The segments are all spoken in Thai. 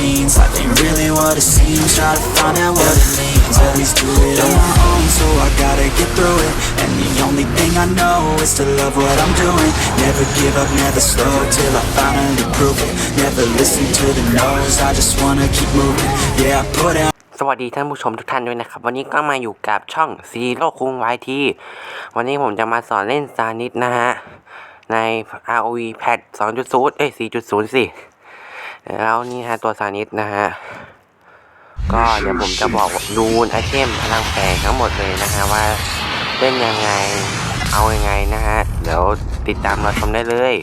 routines Life ain't really what it seems Try to find out what it means Always do it on my own So I gotta get through it And the only thing I know Is to love what I'm doing Never give up, never slow Till I finally prove it Never listen to the no's I just wanna keep moving Yeah, I put out สวัสดีท่านผู้ชมทุกท่านด้วยนะครับ วันนี้ก็มาอยู่กับช่องซีโร่คุงไวทีวันนี้ผมจะมาสอนเล่นซานิดนะฮะใน ROV Pad 2.0 เอ้ย4.0สิ แล้วนี่ฮะตัวซานิดนะฮะ ก็เดี๋ยวผมจะบอกรูนไอเทมพลังแฝงทั้งหมดเลยนะฮะว่าเล่นยังไงเอายังไงนะฮะ เดี๋ยวติดตามเราชมได้เลย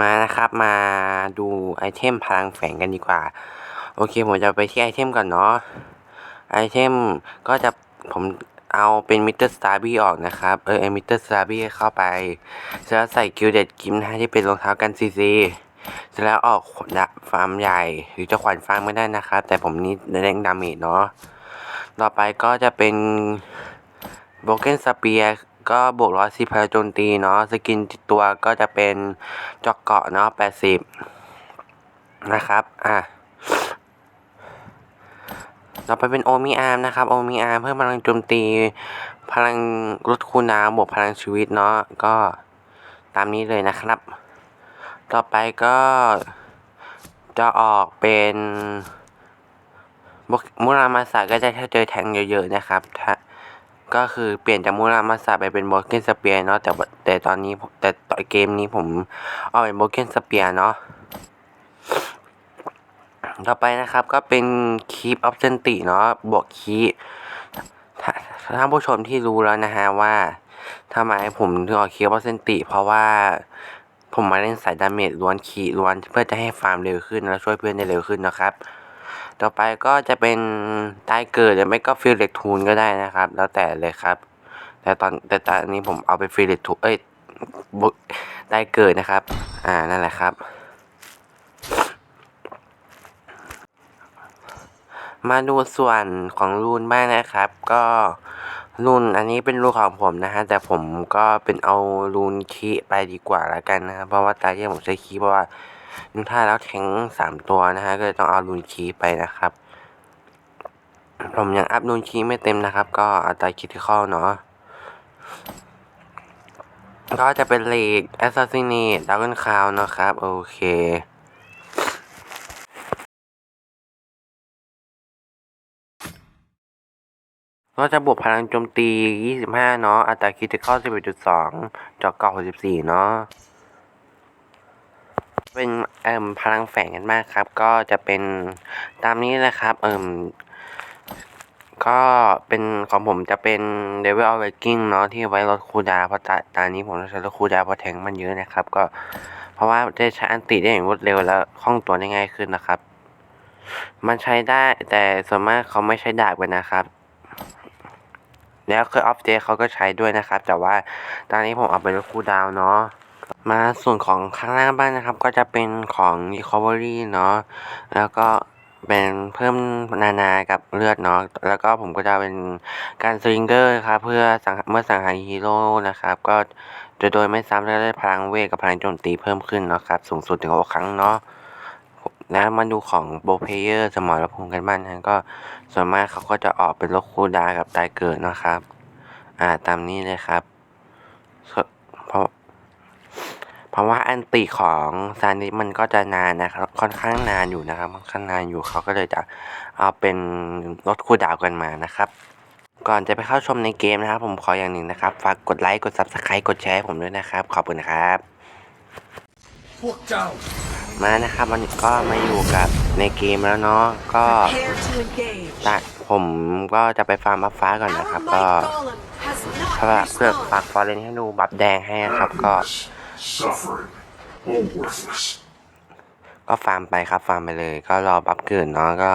มานะครับมาดูไอเทมพลังแฝงกันดีกว่า โอเคผมจะไปที่ไอเทมก่อนเนาะไอเทมก็จะผม เอาเป็นมิเตอร์สตาร์บี้ออกนะครับ เออมิเตอร์สตาร์บี้เข้าไปเสร็จแล้วใส่กิลเด็ดกิมนะที่เป็นรองเท้ากันซีซีเสร็จแล้วออกขนฟาร์มใหญ่ หรือจะขวัญฟาร์มไม่ได้นะครับ แต่ผมนี้เล่นดาเมจเนาะต่อไปก็จะเป็นโบเกนสเปียก็บวกร้อยสิบพลังโจมตีเนาะสกินตัวก็จะเป็นจอกเกาะเนาะแปดสิบนะครับ อะ ต่อไปเป็นโอมิอาร์มนะครับโอมิอาร์มเพิ่มพลังโจมตี พลังลดคูลดาวน์บวกพลังชีวิตเนาะก็ตามนี้เลยนะครับ ต่อไปก็จะออกเป็นมุรามาสาก็จะถ้าเจอแทงเยอะๆนะครับถ้าก็คือเปลี่ยนจากมูรามาสาไปเป็นโบเกนสเปียเนาะแต่แต่ตอนนี้แต่ต่อเกมนี้ผมเอาเป็นโบเกนสเปียเนาะ ต่อไปนะครับก็เป็นคีปออฟเซนติเนาะบวกคีถ้าท่านผู้ชมที่รู้แล้วนะฮะว่าทำไมผมถึงออกคีปออฟเซนติเพราะว่าผมมาเล่นสายดาเมจล้วนคีล้วนเพื่อจะให้ฟาร์มเร็วขึ้นแล้วช่วยเพื่อนได้เร็วขึ้นนะครับ ต่อไปก็จะเป็นตายเกิดหรือไม่ก็ฟิลเล็กทูนก็ได้นะครับ แล้วแต่เลยครับ แต่ตอนแต่ตอนนี้ผมเอาไปฟิลเล็กทูนเอ้ยตายเกิดนะครับ อ่านั่นแหละครับ มาดูส่วนของรูนบ้างนะครับ ก็รูนอันนี้เป็นรูนของผมนะฮะแต่ผมก็เป็นเอารูนคีไปดีกว่าแล้วกันนะครับเพราะว่าตาที่ผมใช้คีเพราะว่าดูท่าแล้วแทงสามตัวนะฮะก็เลยต้องเอารูนคีไปนะครับ ผมยังอัพรูนคีไม่เต็มนะครับ ก็อัตราคิดที่ข้อเนาะก็จะเป็นเลกแอสซัสซิน e ดักเกิลคาวนะครับ โอเค ก็จะบวกพลังโจมตี 25 เนาะ อัตราคริติคอล11.2จอกเก่า64 เนาะ เป็นเอ่มพลังแฝงกันมากครับ ก็จะเป็นตามนี้นะครับ เอ่มก็เป็นของผมจะเป็น Level of Waking เนาะที่ไว้ลดคูดาเพราะตาตอนนี้ผมใช้ลดคูดาเพราะแทงมันเยอะนะครับ ก็เพราะว่าได้ใช้อันติได้อย่างรวดเร็วแล้วคล่องตัวได้ง่ายขึ้นนะครับ มันใช้ได้แต่ส่วนมากเขาไม่ใช้ดาบกันนะครับ แล้วคือออฟเดเขาก็ใช้ด้วยนะครับ แต่ว่าตอนนี้ผมเอาไปลดคูดาวเนาะมาส่วนของข้างล่างบ้างนะครับ ก็จะเป็นของ Recovery เนาะแล้วก็เป็นเพิ่มนานากับเลือดเนาะแล้วก็ผมก็จะเป็นการสลิงเกอร์ครับเพื่อสังเมื่อสังหารฮีโร่นะครับ ก็จะโดยไม่ซ้ำแล้วได้พลังเวทกับพลังโจมตีเพิ่มขึ้นเนาะครับสูงสุดถึง6ครั้งเนาะ แล้วมาดูของโบเพเยอร์สมรภูมิกันบ้างนะก็ส่วนมากเขาก็จะออกเป็นโลคูดากับตายเกิดนะครับ อ่าตามนี้เลยครับ เพราะเพราะว่าอันติของซานิมันก็จะนานนะครับ ค่อนข้างนานอยู่นะครับค่อนข้างนานอยู่เขาก็เลยจะเอาเป็นลดคูลดาวกันมานะครับ ก่อนจะไปเข้าชมในเกมนะครับ ผมขออย่างหนึ่งนะครับ ฝากกดไลค์กด Subscribe กดแชร์ให้ผมด้วยนะครับ ขอบคุณครับ พวกเจ้า มานะครับวันนี้ก็มาอยู่กับในเกมแล้วเนาะก็ Prepare to engage. ตัดผมก็จะไปฟาร์มบัฟฟ้าก่อนนะครับ Our ก็ might golem has เพราะว่า not เพื่อ respawned. ฝากฟอร์เรนให้ดูบัฟแดงให้นะครับก็ suffering, all worthless. ก็ฟาร์มไปครับฟาร์มไปเลย ก็รอบัฟเกิดเนาะก็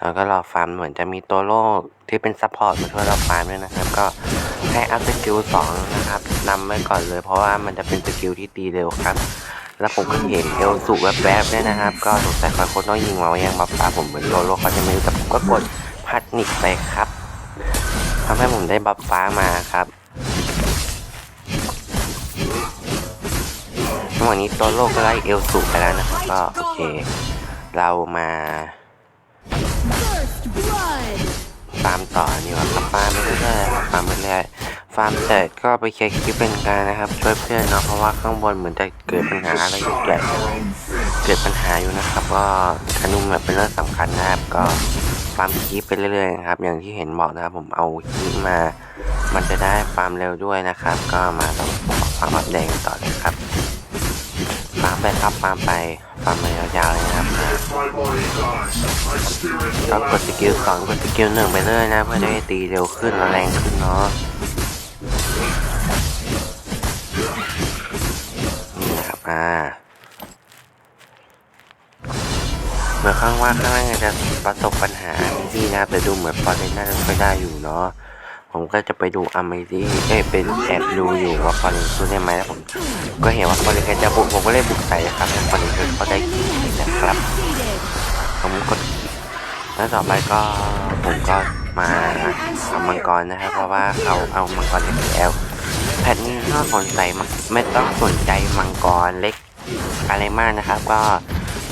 แล้วก็รอฟาร์มเหมือนจะมีตัวโล่ที่เป็นซัพพอร์ตมาช่วยเราฟาร์มด้วยนะครับ ก็ให้อัพสกิลสองนะครับนำไว้ก่อนเลย เพราะว่ามันจะเป็นสกิลที่ตีเร็วครับ แล้วผมก็เห็นเอลสุแวบๆด้วยนะครับ ก็สงสัยคอยคนต้องยิงมาว่ายังมาฟ้าผมเหมือนโลโลเขาจะไม่รู้แต่ผมก็กดพัดนิกไปครับทำให้ผมได้บัฟฟ้ามาครับวะนี้ตัวโลกก็ไล่เอลสูไปแล้วนะครับก็โอเค เรามา First blood. ฟามต่อนี่ว่าครับฟาร์มไปเรื่อยๆครับฟาร์มไปเรื่อยๆ ฟาร์มเสร็จก็ไปเคลียร์คลิปเป็นการนะครับช่วยเพื่อนเนาะเพราะว่าข้างบนเหมือนจะเกิดปัญหาอะไรใหญ่เกิดปัญหาอยู่นะครับ ก็คานุ่มแบบเป็นเรื่องสำคัญนะครับก็ฟาร์มคลิปไปเรื่อยๆนะครับ อย่างที่เห็นบอกนะครับ ผมเอาคลิปมา มันจะได้ฟาร์มเร็วด้วยนะครับ ก็มาลองฟาร์มอัปเดตต่อเลยครับฟาร์มไปครับฟาร์มไปฟาร์มไปยาวๆเลยนะครับก็กดสกิลสองกดสกิลหนึ่งไปเลยนะ เพื่อจะให้ตีเร็วขึ้นและแรงขึ้นเนาะ อ่า เหมือนข้างว่าข้างล่างจะประสบปัญหาที่นะครับแต่ดูเหมือนฟอร์เรนน่าจะไม่ได้อยู่เนาะผมก็จะไปดูอเมซี่เอ้ยเป็นแอบดูอยู่ว่าฟอร์เรนสู้ได้ไหมแล้วผมก็เห็นว่าฟอร์เรนแกจะบุกผมก็เลยบุกใส่นะครับให้ฟอร์เรนเขาได้กินนะครับ ผมกดแล้วต่อไปก็ผมก็มาทำมังกรนะครับ เพราะว่าเขาเอามังกรเล็กแล้ว ทนี้ไม่ต้องสนใจมไม่ต้องสนใจมังกรเล็กอะไรมากนะครับ ก็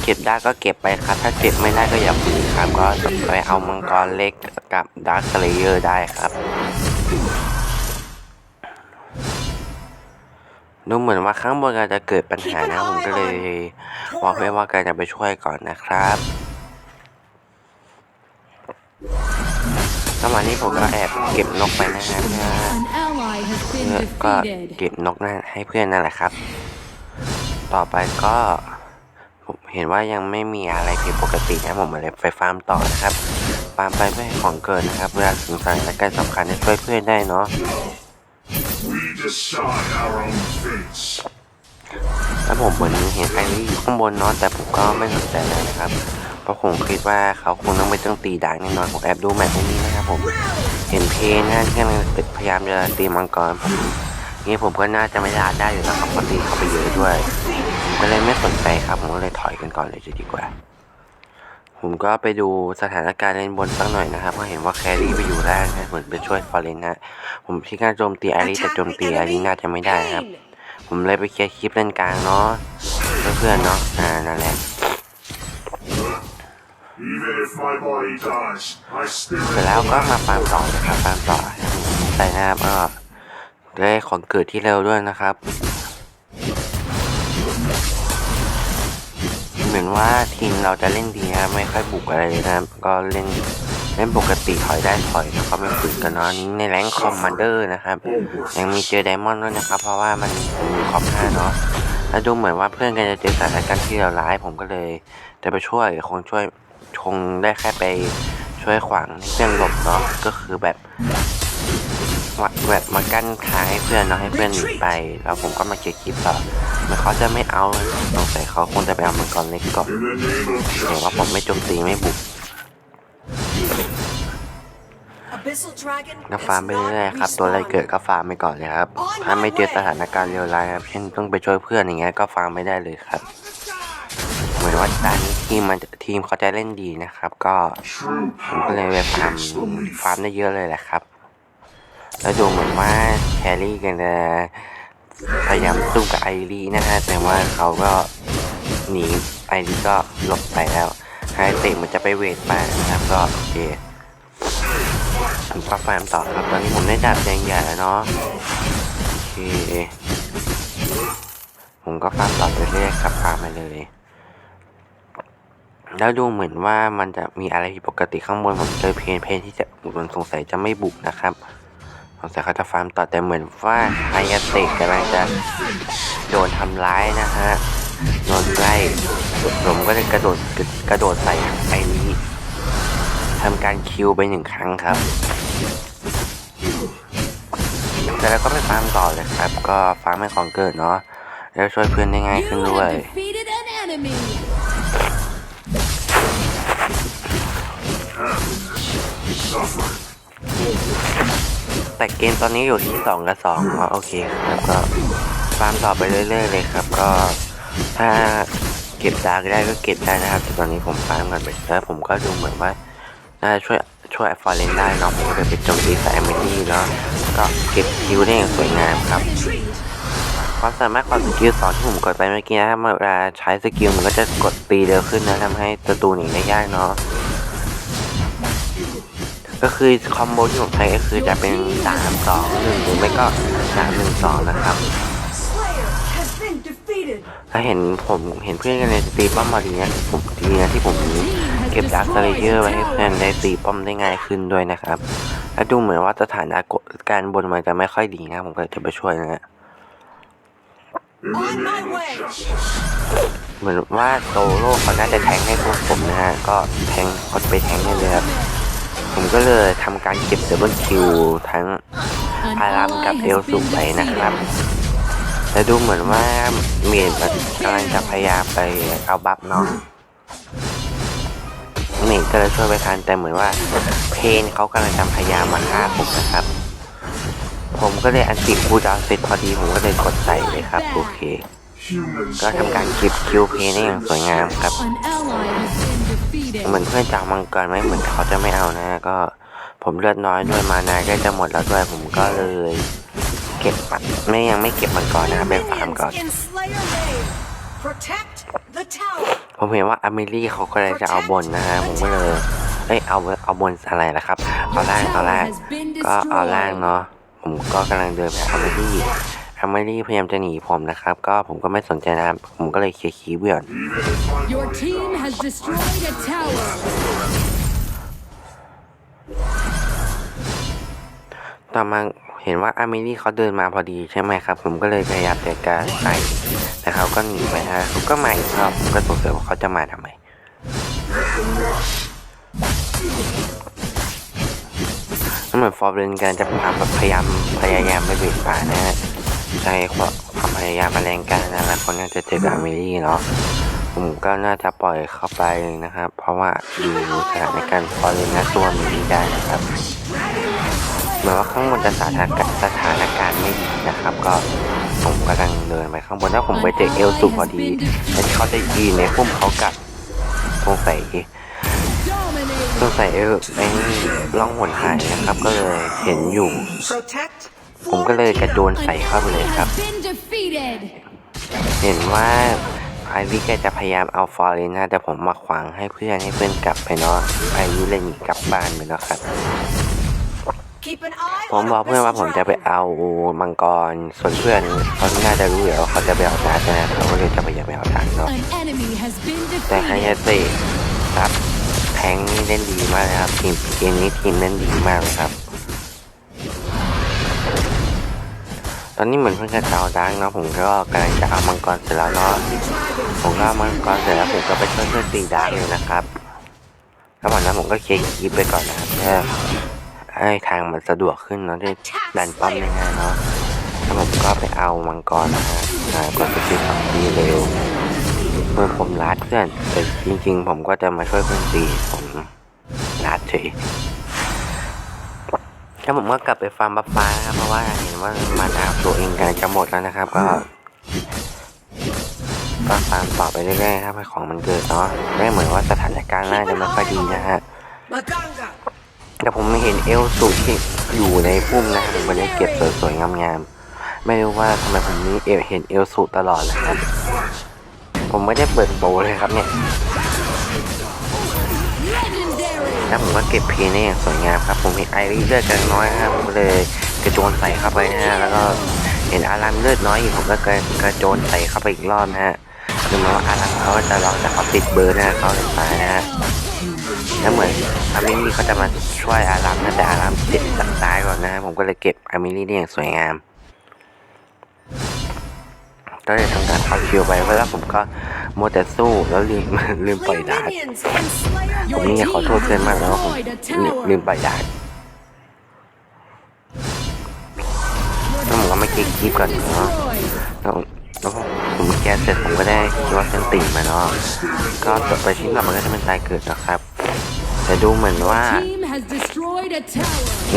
เก็บได้ก็เก็บไปครับ ถ้าเก็บไม่ได้ก็อย่าฝืนครับก็ไปเอามังกรเล็กกับดาร์คเลเยอร์ได้ครับดูเหมือนว่าข้างบนอาจะเกิดปัญหานะผมก็เลยบอกให้ว่าการจะไปช่วยก่อนนะครับสมัยนี้ผมก็แอบเก็บนกไปนะฮะ เพื่อ An ally has เพื่ been อก็ defeated. เก็บนกนั่นให้เพื่อนนั่นแหละครับ ต่อไปก็ผมเห็นว่ายังไม่มีอะไรผิดปกตินะผมเลยไปฟาร์มต่อนะครับฟาร์มไปเพื่อให้ของเกิดนะครับ เวลาถึงสถานการณ์สำคัญจะช่วยเพื่อนได้เนาะ we decide our own fates. แล้วผมเหมือนเห็นไอรี่อยู่ข้างบนเนาะแต่ผมก็ไม่สนใจเลยนะครับ เพราะผมคิดว่าเขาคงต้องไปต้องตีด่างแน่นอนผมแอบดูแมปพวกนี้นะครับ ผม เห็นเพนนะที่กำลังพยายามจะตีมังกรผมนี่ผมก็น่าจะไม่ได้ได้อยู่แล้วครับเพราะตีเข้าไปเยอะด้วยผมก็เลยไม่สนใจครับผมก็เลยถอยกันก่อนเลยจะดีกว่า ผมก็ไปดูสถานการณ์เล่นบนสักหน่อยนะครับเพราะเห็นว่าแครี่ไปอยู่ล่างนะเหมือนไปช่วยฟอร์เรนนะผมคิดการโจมตีอารีแต่โจมตีอารีน่าจะไม่ได้นะครับ ผมเลยไปเคลียร์คลิปเล่นกลางเนาะเพื่อนๆเนาะอ่านั่นแหละ เสร็จแล้วก็มาฟาร์มต่อนะครับฟาร์มต่อใส่นะครับได้ของเกิดที่เร็วด้วยนะครับ เหมือนว่าทีมเราจะเล่นดีนะไม่ค่อยบุกอะไรเลยนะก็เล่นเล่นปกติถอยได้ถอยแล้วก็ไม่ฝึกกันเนาะนนี้ในแรงคอมมานเดอร์นะครับยังมีเจอไดมอนด์ด้วยนะครับ เพราะว่ามันมีคอมห้าเนาะแล้วดูเหมือนว่าเพื่อนกันจะเจอสถานการณ์ที่เลวร้ายผมก็เลยจะไปช่วยคงช่วย คงได้แค่ไปช่วยขวางให้เพื่อนหลบเนาะก็คือแบบว่าแบบมากั้นทางให้เพื่อนเนาะให้เพื่อนหนีไปแล้วผมก็มาเก็บคลิปต่อเหมันเขาจะไม่เอาสงสัยเขาคงจะไปเอามังกรเล็กก่อน in the name of เห็นว่าผมไม่โจมตีไม่บุก Abyssal Dragon ก็ฟาร์มไปเรื่อยๆครับ ตัวอะไรเกิดก็ฟาร์มไปก่อนเลยครับ ถ้าไม่เจอสถานการณ์เลวร้ายครับ เช่นต้องไปช่วยเพื่อนอย่างเงี้ยก็ฟาร์มไม่ได้เลยครับเหมือน ว่าตอนนี้ทีมมันทีมเขาจะเล่นดีนะครับ ก็ผมก็เลยไปฟาร์มฟาร์มได้เยอะเลยแหละครับ แล้วดูเหมือนว่าแครี่กันจะพยายามสู้กับไอรีนะฮะแต่ว่าเขาก็หนีไอรีก็หลบไปแล้วไฮเตะมันจะไปเวทไปนะครับก็โอเคผมก็ฟาร์มต่อครับตอนนี้ผมได้ดาบแดงใหญ่แล้วเนาะโอเคผมก็ฟาร์มต่อไปเรื่อยๆครับฟาร์มไปเลย แล้วดูเหมือนว่ามันจะมีอะไรผิดปกติข้างบนผมเจอเพนเพนที่จะมันสงสัยจะไม่บุกนะครับสงสัยเขาจะฟาร์มต่อแต่เหมือนว่าไฮยาเตะกำลังจะโดนทำร้ายนะฮะโดนไล่ผมก็เลยกระโดดกระโดดใส่ไอ้นี้ทำการคิวไปหนึ่งครั้งครับแต่แล้วก็ไปฟาร์มต่อเลยครับ ก็ฟาร์มให้ของเกิดเนาะแล้วช่วยเพื่อนได้ง่ายขึ้นด้วย แต่เกมตอนนี้อยู่ที่สองกับสองอ๋อโอเคครับก็ฟาร์มต่อไปเรื่อยๆเลยครับ ก็ถ้าเก็บดาร์กได้ก็เก็บได้นะครับแต่ตอนนี้ผมฟาร์มกันไปแล้วผมก็ดูเหมือนว่าน่าจะช่วยช่วยฟอร์เรนได้เนาะผมก็เลยไปโจมตีส่แอมเบอรี่เนาะก็เก็บคิวได้อย่างสวยงามครับความสามารถความสกิลสองที่ผมกดไปเมื่อกี้นะครับเวลาใช้สกิลมันก็จะกดตีเร็วขึ้นนะทำให้ศัตรูหนีได้ยากเนาะ ก็คือคอมโบที่ผมใช้ก็คือจะเป็นสามสองหนึ่งหรือไม่ก็สามหนึ่งสองนะครับ Slayer has been defeated. ถ้าเห็นผมเห็นเพื่อนกันในตีป้อมมาดีนะผมดีนะที่ผมเก็บดาร์คสเลเยอร์ไว้ให้เพื่อนได้ตีป้อมได้ง่ายขึ้นด้วยนะครับและดูเหมือนว่าสถานะการบนมันจะไม่ค่อยดีนะผมก็จะไปช่วยนะฮะ In the On my name of way. justice. เหมือนว่าโซโล่เขาน่าจะแทงให้พวกผมนะฮะก็แทงกดไปแทงได้เลยครับ ผมก็เลยทำการเก็บดับเบิลคิวทั้งอารามกับเอลสุไปนะครับแต่ดูเหมือนว่าเมียนกำลังจะพยายามไปเอาบัฟเนาะนี่ก็เลยช่วยไปทันแต่เหมือนว่า เพนเขากำลังจะพยายามมาฆ่าผมนะครับ ผมก็เลยอันติคูดาวเสร็จพอดีผมก็เลยกดใส่เลยครับโอเค ก็ทำการเก็บคิวเพนได้อย่างสวยงามครับ เหมือนเพื่อนจะเอามังกรไหมเหมือนเขาจะไม่เอานะก็ ผมเลือดน้อยด้วยมานาก็จะหมดแล้วด้วยผมก็เลย เก็บปัดไม่ยังไม่เก็บมังกรนะครับไปฟาร์ม Minions ก่อน in Slayer Lane. Protect the tower. ผมเห็นว่าอเมลี่เขาก็เลยจะเอาบนนะฮะผมก็เลยเอ้ยเอาเอาบนอะไรล่ะครับ เอาล่างเอาล่างก็เอาล่างเนาะผมก็กำลังเดินไปอเมลี่ อเมลี่พยายามจะหนีผมนะครับ ก็ผมก็ไม่สนใจนะครับ ผมก็เลยเคลียร์คีย์เวียน Even if my Your body team dies, has destroyed a tower. ต่อมาเห็นว่าอเมลี่เขาเดินมาพอดีใช่ไหมครับ ผมก็เลยพยายามจะการใส่แต่เขาก็หนีไปฮะเขาก็มาอีกรอบผมก็สงสัยว่าเขาจะมาทำไมเหมือนฟอร์เรนกันจะพยายามพยายามพยายามไม่เบียดป่านะฮะ ใช้ความพยายามแรงกันนะแล้วคนน่าจะเจอกับอเมลี่เนาะผมก็น่าจะปล่อยเข้าไปนะครับ เพราะว่าดูสถานการณ์ฟอร์เรนนะตัวมันดีได้นะครับเหมือนว่าข้างบนจะสถานการณ์สถานการณ์ไม่ดีนะครับ ก็ผมกำลังเดินไปข้างบนแล้วผมไปเจอเอลสุพอดีแล้วเขาจะยืนในพุ่มเขากัดสงสัย Dominating. สงสัยเออไอ้ล่องหนหายนะครับ ก็เลยเห็นอยู่ ผมก็เลยกระโจนใส่เข้าไปเลยครับ เห็นว่าไอวิแกจะพยายามเอาฟอร์เรนนะแต่ผมมาขวางให้เพื่อนให้เพื่อนกลับไปเนาะไอวิเลยหนีกลับบ้านไปแล้วครับ ผมบอกเพื่อนว่าผมจะไปเอามังกร ส่วนเพื่อนเขาน่าจะรู้อยู่แล้วเขาจะไปเอาดาร์กนะเขาก็เลยจะพยายามไปเอาดาร์กเนาะแต่ไฮยาเตะครับแทงนี่เล่นดีมากนะครับทีมเกมนี้ทีมเล่นดีมากเลยครับ ตอนนี้เหมือนเพื่อนจะเอาดังเนาะผมก็กำลังจะเอามังกรเสร็จแล้วเนาะผมก็เอามังกรเสร็จแล้วผมก็ไปช่วยเพื่อนตีดังเลยนะครับแล้ววันนั้นผมก็เคลียร์คลิปไปก่อนนะครับเพื่อให้ทางมันสะดวกขึ้นเนาะที่ดันป้อมง่ายเนาะแล้วผมก็ไปเอามังกรนะฮะอ่ากดสกิลสองทีเร็วเมื่อผมลัดเพื่อนแต่จริง ๆ ผมก็จะมาช่วยเพื่อนตีผมลัดเฉย แล้วผมก็กลับไปฟาร์มบัฟฟ้าครับเพราะว่าเห็นว่ามานอาตัวเองกำลังจะหมดแล้วนะครับ ก็ก็ฟาร์มต่อไปเรื่อยๆครับให้ของมันเกิดเนาะได้เหมือนว่าสถานการณ์น่าจะไม่ค่อยดีนะฮะแต่ผมไม่เห็นเอลสูที่อยู่ในพุ่มนะผมก็เลยเก็บสวยๆงามๆไม่รู้ว่าทำไมผมนี้เอลเห็นเอลสูตลอดเลยครับผมไม่ได้เปิดโปเลยครับเนี่ย แล้วผมก็เก็บเพนได้อย่างสวยงามครับ ผมเห็นไอรีเลือดกันน้อยครับผมก็เลยกระโจนใส่เข้าไปนะฮะแล้วก็เห็นอารัมเลือดน้อยอยู่ผมก็กระกระโจนใส่เข้าไปอีกรอบนะฮะคือหมายว่าอารัมเขาจะล็อกแต่เขาติดเบอร์นะฮะเขาเลยตายนะฮะแล้วเหมือนอามิลี่เขาจะมาช่วยอารัมนะแต่อารัมเจ็บตัดตายก่อนนะฮะผมก็เลยเก็บอามิลี่ได้อย่างสวยงาม ก็เลยทำการเอาคิวไปเพราะแล้วผมก็โมแต่สู้แล้วลืมลืมปล่อยดาบผมนี่ขอโทษเพื่อนมากแล้วผมลืมปล่อยดาบแล้วผมก็ไม่เก็บคลิปก่อนเนาะแล้วแล้วผมแคสเสร็จผมก็ได้คิดว่าเซนติ่งมาเนาะก็จบไปชิ้นก่อมันก็จะเป็นตายเกิดนะครับแต่ดูเหมือนว่า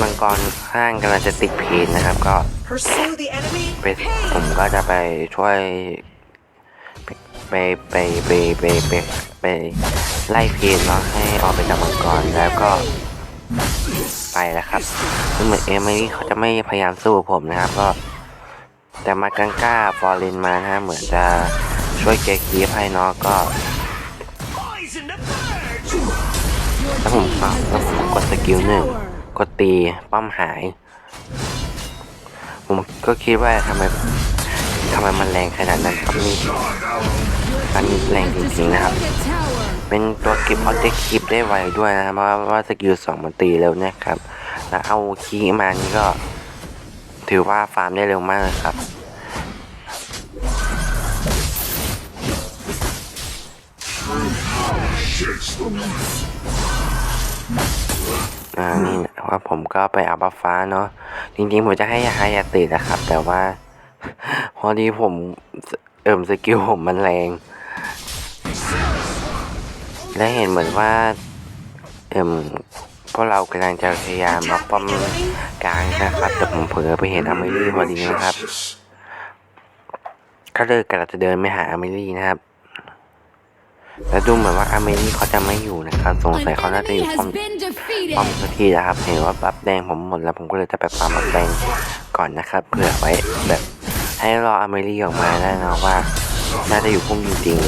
มังกรข้างกำลังจะติดเพนนะครับก็ Pursue the enemy. ไปผมก็จะไปช่วยไปไปไปไปไปไปไล่เพนเนาะให้ออกไปจากมังกรแล้วก็ไปแล้วครับซึ่งเหมือนเอมิลี่เขาจะไม่พยายามสู้ผมนะครับก็ แต่มากังก้าฟอร์เรนมานะฮะเหมือนจะช่วยเกคีฟให้เนาะก็แล้วผมก็แล้วผมกดสกิลหนึ่งกดตีป้อมหาย ผมก็คิดว่าทำไมทำไมมันแรงขนาดนั้นครับนี่มันแรงจริงๆนะครับ เป็นตัวเก็บออเจกต์คลิปได้ไวด้วยนะครับเพราะว่าสกิลสองมันตีเร็วนะครับ แล้วเอาคีมานี่ก็ ถือว่าฟาร์มได้เร็วมากเลยครับอานี่นะว่าผมก็ไปเอาบัฟฟ้าเนาะจริงๆผมจะให้ไฮยาตินะครับ แต่ว่า พอดีผมเอิ่มสกิลผมมันแรง และเห็นเหมือนว่า เอิ่มพวกเรากำลังจะพยายามเอาป้อมกลางนะครับ แต่ผมเผลอไปเห็นอเมรี่พอดีนะครับก็เลยกำลังจะเดินไปหาอเมรี่นะครับ แล้วดูเหมือนว่าอเมรี่เขาจะไม่อยู่นะครับสงสัย An เขาน่าจะอ enemy ยู่ป้อ has ม been ป้อม defeated. สักทีนะครับ เห็นว่าบัฟแดงผมหมดแล้วผมก็เลยจะไปฟาร์มบัฟแดงก่อนนะครับเพื่อไว้แบบให้รออเมรี่ออกมาได้นะว่า น่าจะอยู่พุ่มจริงๆ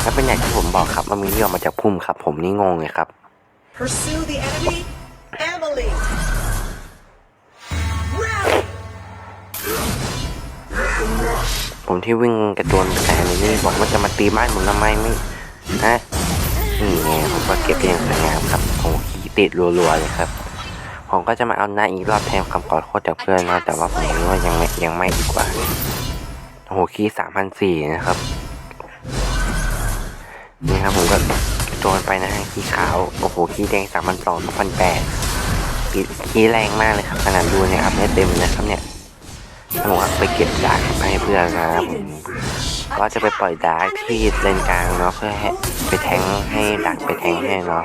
แล้วเป็นอย่างที่ผมบอกครับอเมรี่ออกมาจากพุ่มครับ ผมนี่งงเลยครับ ผมที่วิ่งกระโจนแต่อเมรี่บอกว่าจะมาตีบ้านผมทำไมไม่ฮะนี่ไงผมก็เก็บได้อย่างสวยงามครับผมขี่ติดรัวๆเลยครับ ผมก็จะมาเอาหน้าอีกรอบแทนคำขอโทษจากเพื่อนนะแต่ว่าผมคิดว่ายังไม่ยังไม่ดีกว่าโอ้โหคีสามพันสี่นะครับนี่ครับผมก็โดนไปนะฮะคีขาวโอ้โหคีแดงสามพันสองพันแปดคีแรงมากเลยครับขนาดดูเนี่ยครับไม่เต็มนะครับเนี่ย แล้วผมก็ไปเก็บดาร์กให้เพื่อนนะครับผมก็จะไปปล่อยดาร์กที่เลนกลางเนาะเพื่อให้ไปแทงให้ดักไปแทงให้เนาะ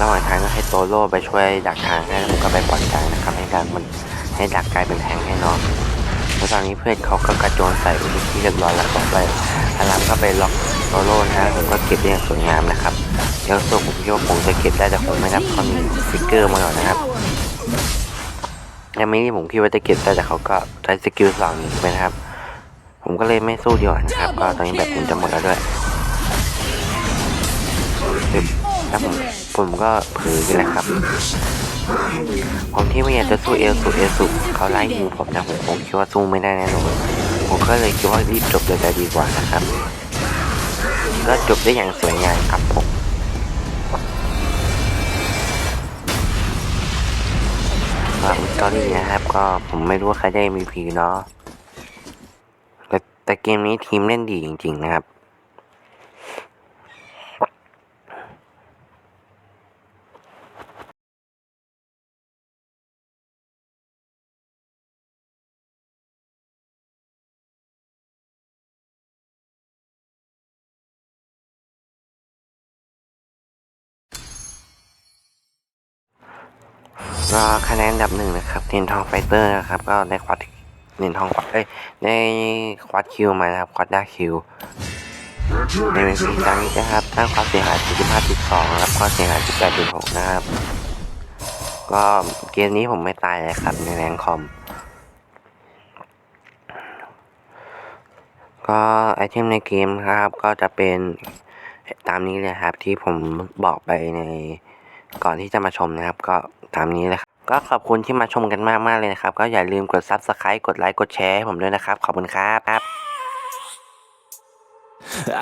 ระหว่างทางก็ให้โตโร่ไปช่วยดักทางให้แล้วผมก็ไปปล่อยกลางนะครับ ให้ดักมันให้ดักกลายเป็นแทงให้น้องแล้วตอนนี้เพื่อนเขาก็กระโจนใส่อุลิที่เรียบร้อยแล้วก็ไปพลังก็ไปล็อกโตโร่นะฮะผมก็เก็บได้อย่างสวยงามนะครับเดี๋ยวตัวผมคิดว่าผมจะเก็บได้แต่ผมไม่นับเขามีฟิกเกอร์มาหน่อยนะครับ ยังไม่ได้ผมคิดว่าจะเก็บได้แต่เขาก็ใช้สกิลสองนีไปนะครับ ผมก็เลยไม่สู้ดีกว่านะครับ ก็ตอนนี้แบบผมจะหมดแล้วด้วยแล้วผมผมก็เผลอไปแล้วครับ ผมที่ไม่อยากจะสู้เอลสุเอลสุเขาไล่ยิงผมนะผมผมคิดว่าสู้ไม่ได้แน่นอนผมก็เลยคิดว่ารีบจบเลยจะดีกว่านะครับ ก็จบได้อย่างสวยงามครับผมำหรับสตอรี่นะครับ ก็ผมไม่รู้ว่าใครได้ MVP เนาะแต่แต่เกมนี้ทีมเล่นดีจริง ๆ นะครับ ก็คะแนนดับหนึ่งนะครับเทียนทองไฟเตอร์นะครับ ก็ได้ควอดเหรียญทองเอ้ยได้ควอดคิวมานะครับควอดด้าคิวในเวทีครั้งนี้นะครับสร้างความเสียหาย45.2แล้วความเสียหาย18.6นะครับ ก็เกมนี้ผมไม่ตายเลยครับในแรงคอม ก็ไอเทมในเกมนะครับ ก็จะเป็นตามนี้เลยครับที่ผมบอกไปในก่อนที่จะมาชมนะครับ ก็ ตามนี้เลยครับก็ขอบคุณที่มาชมกันมากมากๆเลยนะครับ ก็อย่าลืมกด Subscribe กดไลค์กดแชร์ให้ผมด้วยนะครับ ขอบคุณครับ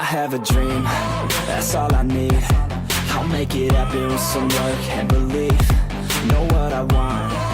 I have a dream, that's all I need I'll make it happen with some work and belief Know what I want